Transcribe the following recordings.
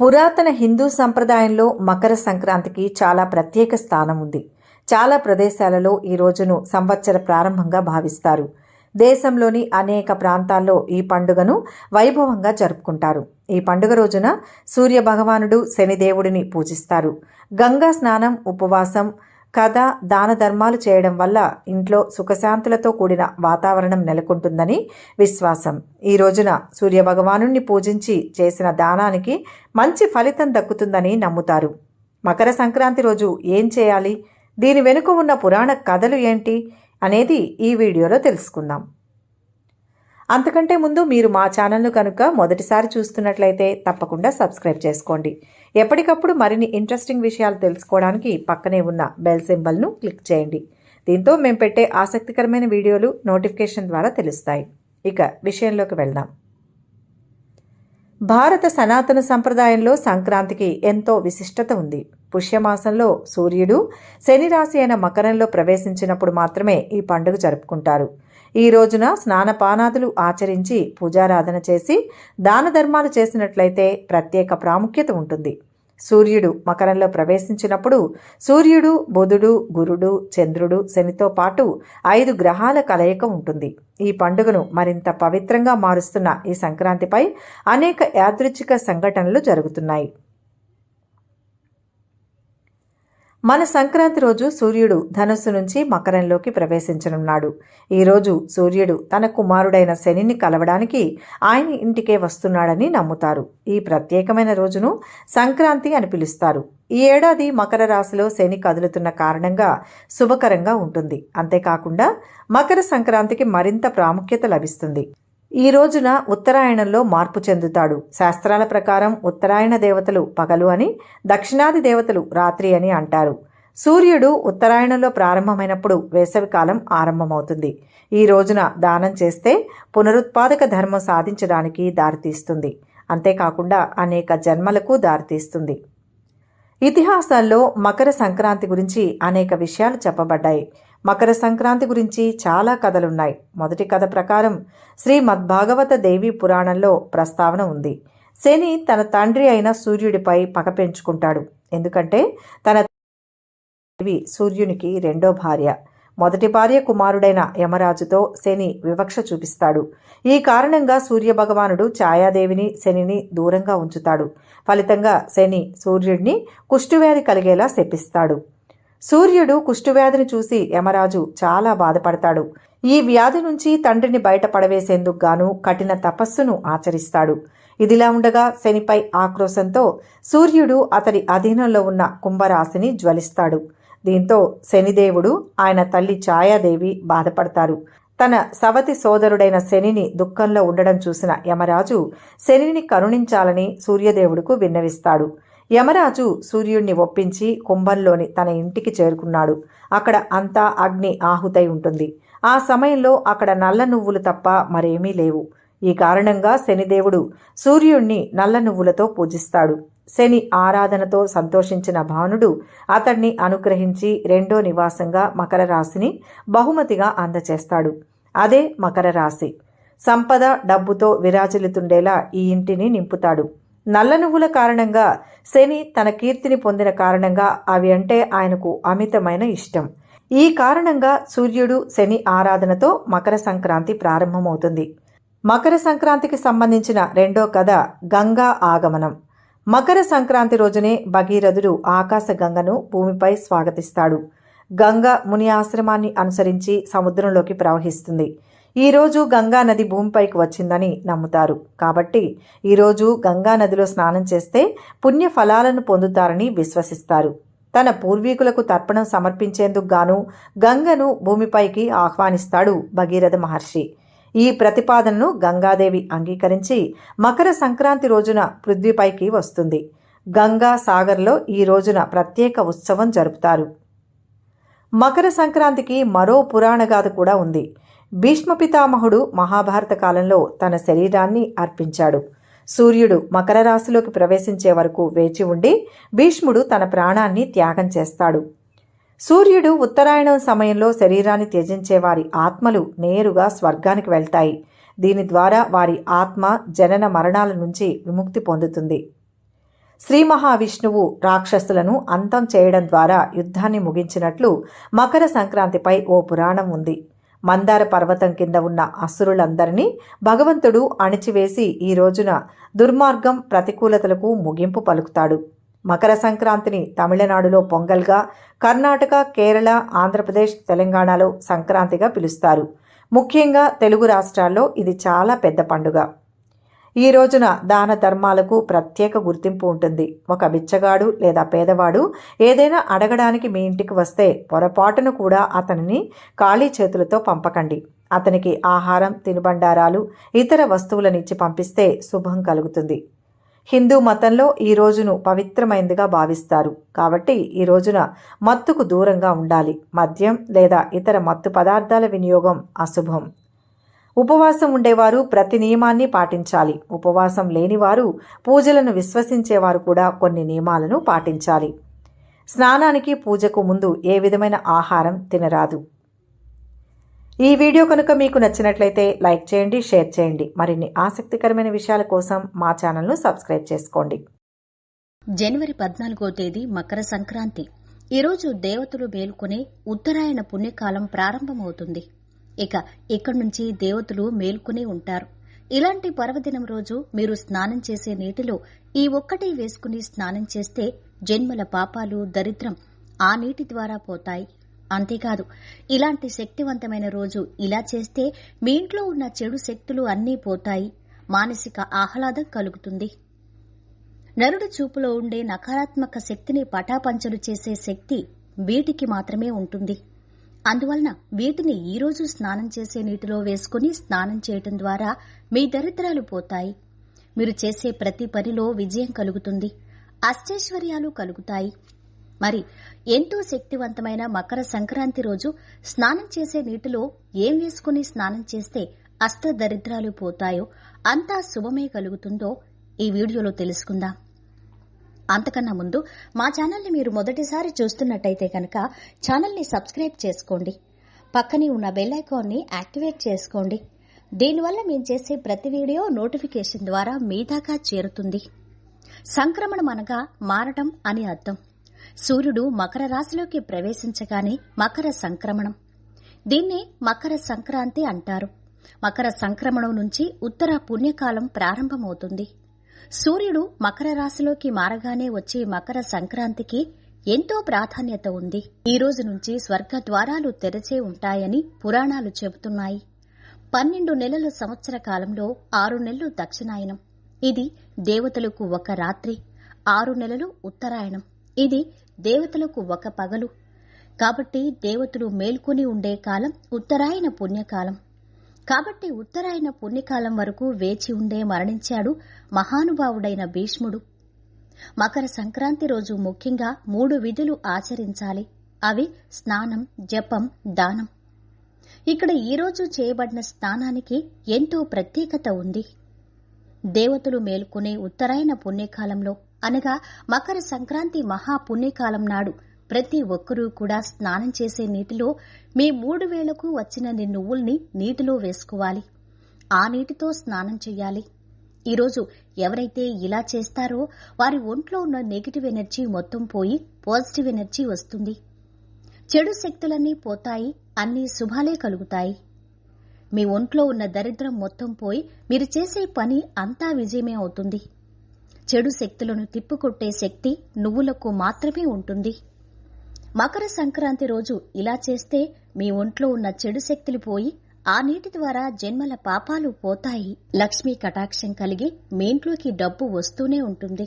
పురాతన హిందూ సంప్రదాయంలో మకర సంక్రాంతికి చాలా ప్రత్యేక స్థానం ఉంది. చాలా ప్రదేశాలలో ఈ రోజును సంవత్సర ప్రారంభంగా భావిస్తారు. దేశంలోని అనేక ప్రాంతాల్లో ఈ పండుగను వైభవంగా జరుపుకుంటారు. ఈ పండుగ రోజున సూర్య భగవానుడు శనిదేవుడిని పూజిస్తారు. గంగా స్నానం ఉపవాసం కథ దాన ధర్మాలు చేయడం వల్ల ఇంట్లో సుఖశాంతులతో కూడిన వాతావరణం నెలకొంటుందని విశ్వాసం. ఈ రోజున సూర్య భగవానుణ్ణి పూజించి చేసిన దానానికి మంచి ఫలితం దక్కుతుందని నమ్ముతారు. మకర సంక్రాంతి రోజు ఏం చేయాలి? దీని వెనుక ఉన్న పురాణ కథలు ఏంటి? అనేది ఈ వీడియోలో తెలుసుకుందాం. అంతకంటే ముందు మీరు మా ఛానల్ను కనుక మొదటిసారి చూస్తున్నట్లయితే తప్పకుండా సబ్స్క్రైబ్ చేసుకోండి. ఎప్పటికప్పుడు మరిన్ని ఇంట్రెస్టింగ్ విషయాలు తెలుసుకోవడానికి పక్కనే ఉన్న బెల్ సింబల్ను క్లిక్ చేయండి. దీంతో మేము పెట్టే ఆసక్తికరమైన వీడియోలు నోటిఫికేషన్ ద్వారా తెలుస్తాయి. ఇక విషయంలోకి వెళ్దాం. భారత సనాతన సంప్రదాయంలో సంక్రాంతికి ఎంతో విశిష్టత ఉంది. పుష్యమాసంలో సూర్యుడు శని రాశి అయిన మకరంలో ప్రవేశించినప్పుడు మాత్రమే ఈ పండుగ జరుపుకుంటారు. ఈ రోజున స్నానపానాదులు ఆచరించి పూజారాధన చేసి దాన ధర్మాలు చేసినట్లయితే ప్రత్యేక ప్రాముఖ్యత ఉంటుంది. సూర్యుడు మకరంలో ప్రవేశించినప్పుడు సూర్యుడు బుధుడు గురుడు చంద్రుడు శనితో పాటు ఐదు గ్రహాల కలయిక ఉంటుంది. ఈ పండుగను మరింత పవిత్రంగా మారుస్తున్న ఈ సంక్రాంతిపై అనేక యాదృచ్ఛిక సంఘటనలు జరుగుతున్నాయి. మన సంక్రాంతి రోజు సూర్యుడు ధనుస్సు నుంచి మకరంలోకి ప్రవేశించనున్నాడు. ఈరోజు సూర్యుడు తన కుమారుడైన శనిని కలవడానికి ఆయన ఇంటికే వస్తున్నాడని నమ్ముతారు. ఈ ప్రత్యేకమైన రోజును సంక్రాంతి అని పిలుస్తారు. ఈ ఏడాది మకర రాశిలో శని కదులుతున్న కారణంగా శుభకరంగా ఉంటుంది. అంతేకాకుండా మకర సంక్రాంతికి మరింత ప్రాముఖ్యత లభిస్తుంది. ఈ రోజున ఉత్తరాయణంలో మార్పు చెందుతాడు. శాస్త్రాల ప్రకారం ఉత్తరాయణ దేవతలు పగలు అని దక్షిణాది దేవతలు రాత్రి అని అంటారు. సూర్యుడు ఉత్తరాయణంలో ప్రారంభమైనప్పుడు వేసవికాలం ఆరంభమవుతుంది. ఈ రోజున దానం చేస్తే పునరుత్పాదక ధర్మం సాధించడానికి దారితీస్తుంది. అంతేకాకుండా అనేక జన్మలకు దారితీస్తుంది. ఇతిహాసాల్లో మకర సంక్రాంతి గురించి అనేక విషయాలు చెప్పబడ్డాయి. మకర సంక్రాంతి గురించి చాలా కథలున్నాయి. మొదటి కథ ప్రకారం శ్రీ మద్భాగవత దేవి పురాణంలో ప్రస్తావన ఉంది. శని తన తండ్రి అయిన సూర్యుడిపై పగ పెంచుకుంటాడు. ఎందుకంటే తన దేవి సూర్యునికి రెండో భార్య. మొదటి భార్య కుమారుడైన యమరాజుతో శని వివక్ష చూపిస్తాడు. ఈ కారణంగా సూర్య భగవానుడు ఛాయాదేవిని శనిని దూరంగా ఉంచుతాడు. ఫలితంగా శని సూర్యుడిని కుష్ఠువ్యాధి కలిగేలా శపిస్తాడు. సూర్యుడు కుష్ఠువ్యాధిని చూసి యమరాజు చాలా బాధపడతాడు. ఈ వ్యాధి నుంచి తండ్రిని బయటపడవేసేందుకు గాను కఠిన తపస్సును ఆచరిస్తాడు. ఇదిలా ఉండగా శనిపై ఆక్రోశంతో సూర్యుడు అతడి అధీనంలో ఉన్న కుంభరాశిని జ్వలిస్తాడు. దీంతో శనిదేవుడు ఆయన తల్లి ఛాయాదేవి బాధపడతారు. తన సవతి సోదరుడైన శనిని దుఃఖంలో ఉండడం చూసిన యమరాజు శనిని కరుణించాలని సూర్యదేవుడుకు విన్నవిస్తాడు. యమరాజు సూర్యుణ్ణి ఒప్పించి కుంభంలోని తన ఇంటికి చేరుకున్నాడు. అక్కడ అంతా అగ్ని ఆహుతై ఉంటుంది. ఆ సమయంలో అక్కడ నల్ల నువ్వులు తప్ప మరేమీ లేవు. ఈ కారణంగా శనిదేవుడు సూర్యుణ్ణి నల్ల నువ్వులతో పూజిస్తాడు. శని ఆరాధనతో సంతోషించిన భానుడు అతన్ని అనుగ్రహించి రెండో నివాసంగా మకర రాశిని బహుమతిగా అందచేస్తాడు. అదే మకర రాశి. సంపద డబ్బుతో విరాజిల్లుతుండేలా ఈ ఇంటిని నింపుతాడు. నల్ల నువ్వుల కారణంగా శని తన కీర్తిని పొందిన కారణంగా అవి అంటే ఆయనకు అమితమైన ఇష్టం. ఈ కారణంగా సూర్యుడు శని ఆరాధనతో మకర సంక్రాంతి ప్రారంభమవుతుంది. మకర సంక్రాంతికి సంబంధించిన రెండో కథ గంగా ఆగమనం. మకర సంక్రాంతి రోజునే భగీరథుడు ఆకాశ గంగను భూమిపై స్వాగతిస్తాడు. గంగ ముని ఆశ్రమాన్ని అనుసరించి సముద్రంలోకి ప్రవహిస్తుంది. ఈరోజు గంగా నది భూమిపైకి వచ్చిందని నమ్ముతారు. కాబట్టి ఈరోజు గంగా నదిలో స్నానం చేస్తే పుణ్య ఫలాలను పొందుతారని విశ్వసిస్తారు. తన పూర్వీకులకు తర్పణం సమర్పించేందుకు గాను గంగను భూమిపైకి ఆహ్వానిస్తాడు భగీరథ మహర్షి. ఈ ప్రతిపాదనను గంగాదేవి అంగీకరించి మకర సంక్రాంతి రోజున పృథ్వీపైకి వస్తుంది. గంగా సాగర్లో ఈ రోజున ప్రత్యేక ఉత్సవం జరుపుతారు. మకర సంక్రాంతికి మరో పురాణగాథ కూడా ఉంది. భీష్మ పితామహుడు మహాభారత కాలంలో తన శరీరాన్ని అర్పించాడు. సూర్యుడు మకర రాశిలోకి ప్రవేశించే వరకు వేచి ఉండి భీష్ముడు తన ప్రాణాన్ని త్యాగం చేస్తాడు. సూర్యుడు ఉత్తరాయణం సమయంలో శరీరాన్ని త్యజించే వారి ఆత్మలు నేరుగా స్వర్గానికి వెళ్తాయి. దీని ద్వారా వారి ఆత్మ జనన మరణాల నుంచి విముక్తి పొందుతుంది. శ్రీ మహావిష్ణువు రాక్షసులను అంతం చేయడం ద్వారా యుద్ధాన్ని ముగించినట్లు మకర సంక్రాంతిపై ఓ పురాణం ఉంది. మందార పర్వతం కింద ఉన్న అసురులందరినీ భగవంతుడు అణిచివేసి ఈ రోజున దుర్మార్గం ప్రతికూలతలకు ముగింపు పలుకుతాడు. మకర సంక్రాంతిని తమిళనాడులో పొంగల్గా కర్ణాటక కేరళ ఆంధ్రప్రదేశ్ తెలంగాణలో సంక్రాంతిగా పిలుస్తారు. ముఖ్యంగా తెలుగు రాష్ట్రాల్లో ఇది చాలా పెద్ద పండుగ. ఈ రోజున దాన ధర్మాలకు ప్రత్యేక గుర్తింపు ఉంటుంది. ఒక బిచ్చగాడు లేదా పేదవాడు ఏదైనా అడగడానికి మీ ఇంటికి వస్తే పొరపాటును కూడా అతనిని ఖాళీ చేతులతో పంపకండి. అతనికి ఆహారం తినుబండారాలు ఇతర వస్తువులనిచ్చి పంపిస్తే శుభం కలుగుతుంది. హిందూ మతంలో ఈ రోజును పవిత్రమైందిగా భావిస్తారు. కాబట్టి ఈ రోజున మత్తుకు దూరంగా ఉండాలి. మద్యం లేదా ఇతర మత్తు పదార్థాల వినియోగం అశుభం. ఉపవాసం ఉండేవారు ప్రతి నియమాన్ని పాటించాలి. ఉపవాసం లేనివారు పూజలను విశ్వసించేవారు కూడా కొన్ని నియమాలను పాటించాలి. స్నానానికి పూజకు ముందు ఏ విధమైన ఆహారం తినరాదు. ఈ వీడియో కనుక మీకు నచ్చినట్లయితే లైక్ చేయండి షేర్ చేయండి. మరిన్ని ఆసక్తికరమైన విషయాల కోసం మా ఛానల్ను సబ్స్క్రైబ్ చేసుకోండి. జనవరి పద్నాలుగో తేదీ మకర సంక్రాంతి. ఈరోజు దేవతలు మేల్కొనే ఉత్తరాయణ పుణ్యకాలం ప్రారంభమవుతుంది. ఇక ఇక్కడి నుంచి దేవతలు మేల్కొనే ఉంటారు. ఇలాంటి పర్వదినం రోజు మీరు స్నానం చేసే నీటిలో ఈ ఒక్కటి వేసుకుని స్నానం చేస్తే జన్మల పాపాలు దరిద్రం ఆ నీటి ద్వారా పోతాయి. అంతేకాదు ఇలాంటి శక్తివంతమైన రోజు ఇలా చేస్తే మీ ఇంట్లో ఉన్న చెడు శక్తులు అన్నీ పోతాయి. మానసిక ఆహ్లాదం కలుగుతుంది. నరుడు చూపులో ఉండే నకారాత్మక శక్తిని పటాపంచలు చేసే శక్తి వీటికి మాత్రమే ఉంటుంది. అందువలన వీటిని ఈరోజు స్నానం చేసే నీటిలో వేసుకుని స్నానం చేయటం ద్వారా మీ దరిద్రాలు పోతాయి. మీరు చేసే ప్రతి పనిలో విజయం కలుగుతుంది. అష్టైశ్వర్యాలు కలుగుతాయి. మరి ఎంతో శక్తివంతమైన మకర సంక్రాంతి రోజు స్నానం చేసే నీటిలో ఏం వేసుకుని స్నానం చేస్తే అష్ట దరిద్రాలు పోతాయో అంతా శుభమే కలుగుతుందో ఈ వీడియోలో తెలుసుకుందాం. అంతకన్నా ముందు మా ఛానల్ని మీరు మొదటిసారి చూస్తున్నట్టయితే కనుక ఛానల్ని సబ్స్క్రైబ్ చేసుకోండి. పక్కనే ఉన్న బెల్ ఐకాన్ని యాక్టివేట్ చేసుకోండి. దీనివల్ల మేము చేసే ప్రతి వీడియో నోటిఫికేషన్ ద్వారా మీ దాకా చేరుతుంది. సంక్రమణం అనగా మారటం అని అర్థం. సూర్యుడు మకర రాశిలోకి ప్రవేశించగానే మకర సంక్రమణం. దీన్ని మకర సంక్రాంతి అంటారు. మకర సంక్రమణం నుంచి ఉత్తర పుణ్యకాలం ప్రారంభమవుతుంది. సూర్యుడు మకర రాశిలోకి మారగానే వచ్చే మకర సంక్రాంతికి ఎంతో ప్రాధాన్యత ఉంది. ఈ రోజు నుంచి స్వర్గ ద్వారాలు తెరచే ఉంటాయని పురాణాలు చెబుతున్నాయి. పన్నెండు నెలల సంవత్సర కాలంలో ఆరు నెలలు దక్షిణాయనం. ఇది దేవతలకు ఒక రాత్రి ఆరు నెలలు ఉత్తరాయణం. ఇది దేవతలకు ఒక పగలు. కాబట్టి దేవతలు మేల్కొని ఉండే కాలం ఉత్తరాయణ పుణ్యకాలం. కాబట్టి ఉత్తరాయణ పుణ్యకాలం వరకు వేచి ఉండే మరణించాడు మహానుభావుడైన భీష్ముడు. మకర సంక్రాంతి రోజు ముఖ్యంగా మూడు విధులు ఆచరించాలి. అవి స్నానం జపం దానం. ఇక్కడ ఈరోజు చేయబడిన స్నానానికి ఎంతో ప్రత్యేకత ఉంది. దేవతలు మేల్కొనే ఉత్తరాయణ పుణ్యకాలంలో అనగా మకర సంక్రాంతి మహాపుణ్యకాలం నాడు ప్రతి ఒక్కరూ కూడా స్నానం చేసే నీటిలో మీ మూడు వేలకు వచ్చిన నువ్వుల్ని నీటిలో వేసుకోవాలి. ఆ నీటితో స్నానం చేయాలి. ఈరోజు ఎవరైతే ఇలా చేస్తారో వారి ఒంట్లో ఉన్న నెగిటివ్ ఎనర్జీ మొత్తం పోయి పాజిటివ్ ఎనర్జీ వస్తుంది. చెడు శక్తులన్నీ పోతాయి అన్ని శుభాలే కలుగుతాయి. మీ ఒంట్లో ఉన్న దరిద్రం మొత్తం పోయి మీరు చేసే పని అంతా విజయమే అవుతుంది. చెడు శక్తులను తిప్పుకొట్టే శక్తి నువ్వులకు మాత్రమే ఉంటుంది. మకర సంక్రాంతి రోజు ఇలా చేస్తే మీ ఒంట్లో ఉన్న చెడు శక్తులు పోయి ఆ నీటి ద్వారా జన్మల పాపాలు పోతాయి. లక్ష్మీ కటాక్షం కలిగి మీ ఇంట్లోకి డబ్బు వస్తూనే ఉంటుంది.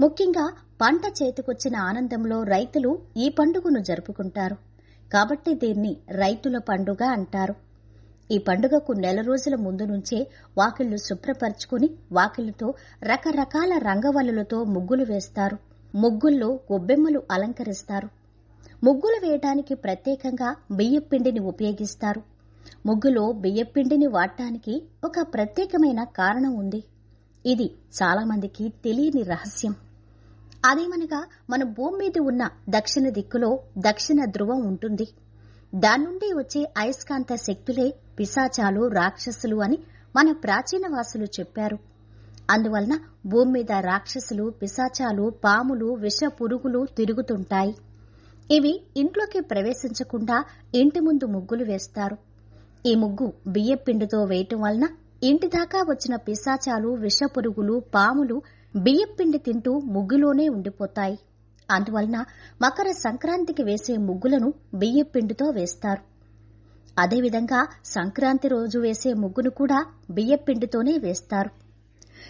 ముఖ్యంగా పంట చేతికొచ్చిన ఆనందంలో రైతులు ఈ పండుగను జరుపుకుంటారు. కాబట్టి దీన్ని రైతుల పండుగ అంటారు. ఈ పండుగకు నెల రోజుల ముందు నుంచే వాకిళ్ళు శుభ్రపరుచుకుని వాకిళ్ళతో రకరకాల రంగవల్లులతో ముగ్గులు వేస్తారు. ముగ్గుల్లో గొబ్బెమ్మలు అలంకరిస్తారు. ముగ్గులు వేయటానికి ప్రత్యేకంగా బియ్యపిండిని ఉపయోగిస్తారు. ముగ్గులో బియ్యపిండిని వాడటానికి ఒక ప్రత్యేకమైన కారణం ఉంది. ఇది చాలామందికి తెలియని రహస్యం. అదేమనగా మన భూమి మీద ఉన్న దక్షిణ దిక్కులో దక్షిణ ధ్రువం ఉంటుంది. దాని నుండి వచ్చే అయస్కాంత శక్తులే పిశాచాలు రాక్షసులు అని మన ప్రాచీన వాసులు చెప్పారు. అందువలన భూమి మీద రాక్షసులు పిశాచాలు పాములు విష పురుగులు తిరుగుతుంటాయి. ఇవి ఇంట్లోకి ప్రవేశించకుండా ఇంటి ముందు ముగ్గులు వేస్తారు. ఈ ముగ్గు బియ్యపిండితో వేయటం వలన ఇంటి దాకా వచ్చిన పిశాచాలు విషపురుగులు పాములు బియ్యపిండి తింటూ ముగ్గులోనే ఉండిపోతాయి. అందువలన మకర సంక్రాంతికి వేసే ముగ్గులను బియ్యపిండితో వేస్తారు. అదేవిధంగా సంక్రాంతి రోజు వేసే ముగ్గును కూడా బియ్యపిండితోనే వేస్తారు.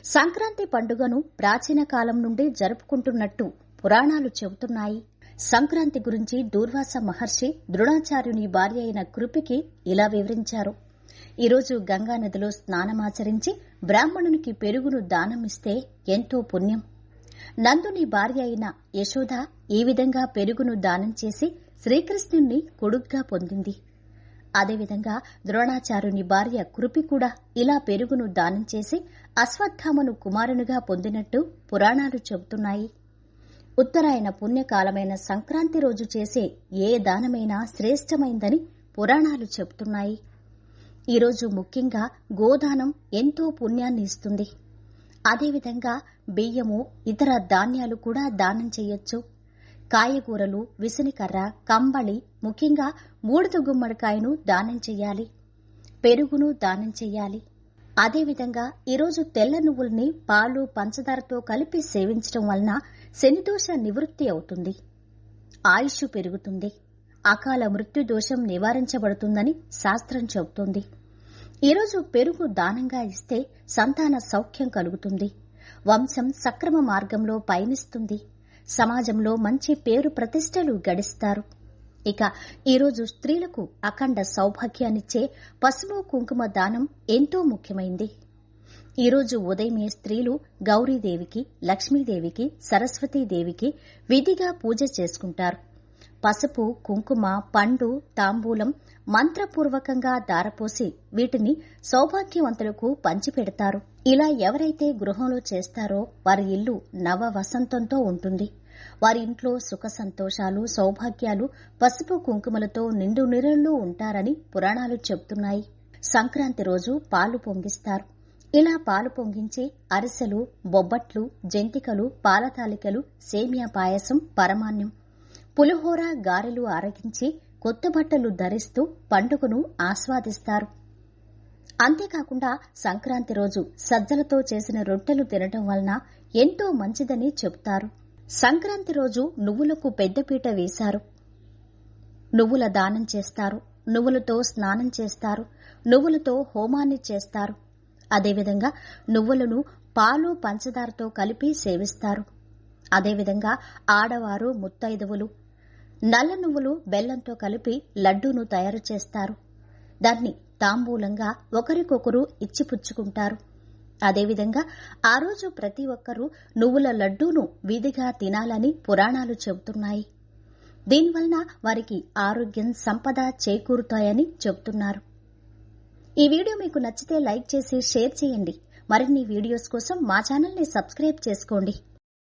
సంక్రాంతి పండుగను ప్రాచీన కాలం నుండి జరుపుకుంటున్నట్టు పురాణాలు చెబుతున్నాయి. సంక్రాంతి గురించి దూర్వాస మహర్షి ద్రోణాచార్యుని భార్య అయిన కృపికి ఇలా వివరించారు. ఈరోజు గంగా నదిలో స్నానమాచరించి బ్రాహ్మణునికి పెరుగును దానమిస్తే ఎంతో పుణ్యం. నందుని భార్య అయిన యశోద ఈ విధంగా పెరుగును దానం చేసి శ్రీకృష్ణుణ్ణి కొడుగ్గా పొందింది. అదేవిధంగా ద్రోణాచార్యుని భార్య కృపి కూడా ఇలా పెరుగును దానం చేసి అశ్వత్థామను కుమారునిగా పొందినట్టు పురాణాలు చెబుతున్నాయి. ఉత్తరాయణ పుణ్యకాలమైన సంక్రాంతి రోజు చేసే ఏ దానమైనా శ్రేష్టమైందని పురాణాలు చెబుతున్నాయి. ఈరోజు ముఖ్యంగా గోదానం ఎంతో పుణ్యాన్ని ఇస్తుంది. అదేవిధంగా బియ్యము ఇతర ధాన్యాలు కూడా దానం చేయొచ్చు. కాయగూరలు విసునికర్ర కంబళి ముఖ్యంగా బూడిద గుమ్మడికాయను దానం చెయ్యాలి పెరుగును దానం చెయ్యాలి అదేవిధంగా ఈరోజు తెల్ల నువ్వుల్ని పాలు పంచదారతో కలిపి సేవించడం వలన శనిదోష నివృత్తి అవుతుంది. ఆయుష్ పెరుగుతుంది. అకాల మృత్యు దోషం నివారించబడుతుందని శాస్త్రం చెబుతోంది. ఈరోజు పెరుగు దానంగా ఇస్తే సంతాన సౌఖ్యం కలుగుతుంది. వంశం సక్రమ మార్గంలో పయనిస్తుంది. సమాజంలో మంచి పేరు ప్రతిష్టలు గడిస్తారు. ఇక ఈరోజు స్త్రీలకు అఖండ సౌభాగ్యాన్నిచ్చే పసుపు కుంకుమ దానం ఎంతో ముఖ్యమైంది. ఈరోజు ఉదయమే స్త్రీలు గౌరీదేవికి లక్ష్మీదేవికి సరస్వతీదేవికి విధిగా పూజ చేసుకుంటారు. పసుపు కుంకుమ పండు తాంబూలం మంత్రపూర్వకంగా దారపోసి వీటిని సౌభాగ్యవంతులకు పంచిపెడతారు. ఇలా ఎవరైతే గృహంలో చేస్తారో వారి ఇల్లు నవ వసంతంతో ఉంటుంది. వారి ఇంట్లో సుఖ సంతోషాలు సౌభాగ్యాలు పసుపు కుంకుమలతో నిండు నిరళ్ళు ఉంటారని పురాణాలు చెబుతున్నాయి. సంక్రాంతి రోజు పాలు పొంగిస్తారు. ఇలా పాలు పొంగించి అరిసెలు బొబ్బట్లు జంతికలు పాలతాలికలు సేమియా పాయసం పరమాన్యం. పులిహోర గారెలు ఆరగించి కొత్త బట్టలు ధరిస్తూ పండుగను ఆస్వాదిస్తారు. అంతేకాకుండా సంక్రాంతి రోజు సజ్జలతో చేసిన రొట్టెలు తినటం వలన ఎంతో మంచిదని చెబుతారు. సంక్రాంతి రోజు నువ్వులకు పెద్దపీట వేశారు. నువ్వుల దానం చేస్తారు. నువ్వులతో స్నానం చేస్తారు. నువ్వులతో హోమాన్ని చేస్తారు. అదేవిధంగా నువ్వులను పాలు పంచదారతో కలిపి సేవిస్తారు. అదేవిధంగా ఆడవారు ముత్తైదువులు నల్ల నువ్వులు బెల్లంతో కలిపి లడ్డూను తయారు చేస్తారు. దాన్ని తాంబూలంగా ఒకరికొకరు ఇచ్చిపుచ్చుకుంటారు. అదేవిధంగా ఆ రోజు ప్రతి ఒక్కరూ నువ్వుల లడ్డూను విధిగా తినాలని పురాణాలు చెబుతున్నాయి. దీనివలన వారికి ఆరోగ్యం సంపద చేకూరుతాయని చెబుతున్నారు. ఈ వీడియో మీకు నచ్చితే లైక్ చేసి షేర్ చేయండి. మరిన్ని వీడియోస్ కోసం మా ఛానల్ని సబ్స్క్రైబ్ చేసుకోండి.